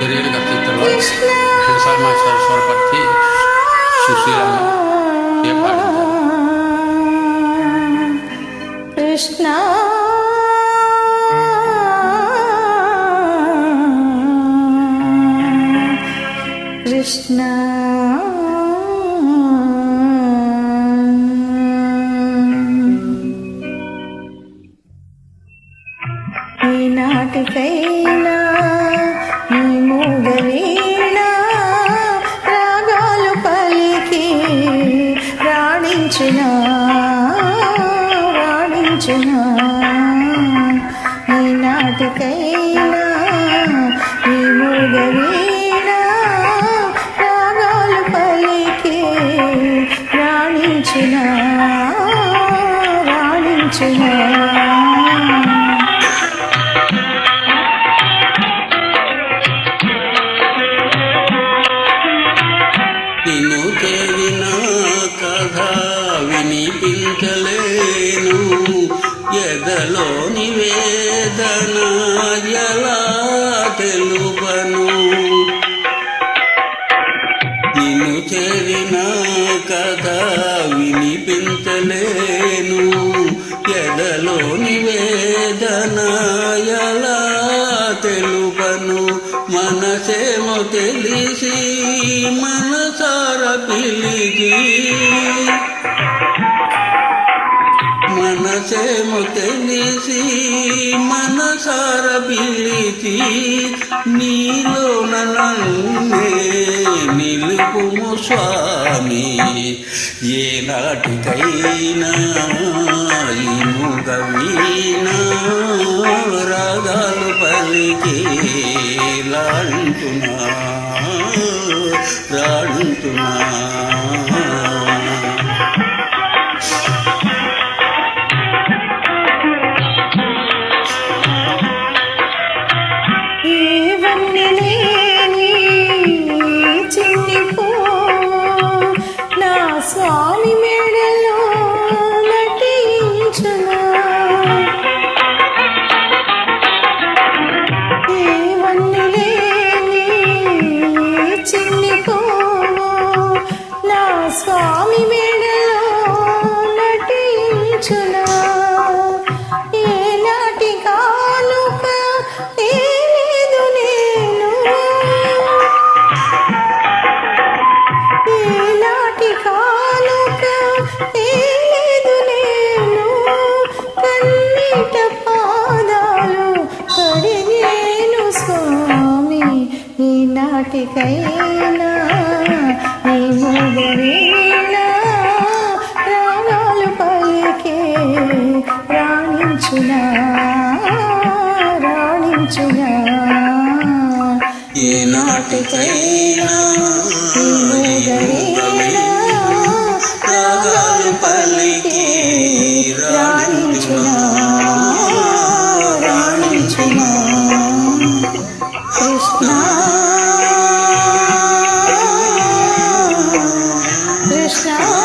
హిరియన్ కర్తృత్వంలో Ghantasala master స్వరపరిచి Susheelamma ఏ పాడించారు కృష్ణ ఈనాటికైనా ఈ మూగవీణ రాగాలు పలికి రాణించిన రాణించిన. నిన్ను కథ వినిపించలేను. ఎదలో నివేదన ఎలా తెలుపను? నిన్ను చేరిన కథ వినిపించలేను. ఎదలో నివేదన ఎలా తెలుపను? మనసేమో తెలిసి మనసార పిలిచి మనసేమో తెలిసి మనసార పిలిచి నీలో నన్నే నిలుపుము స్వామి. ఏ నాటికైనా ముగవీనా రాగాలు పలికి లాంటున్నా నటించునా ఏనాటి కానుక తేలేదు నేను. ఏనాటి కానుక తేలేదు నేను. కన్నీట పాదాలు కడిగేను స్వామి ఈనాటికైనా ఈ మార్చుగా ఏ నాటికైనా రాగాలు పలికి రాణించుగా రాణించుగా కృష్ణ. కృష్ణ.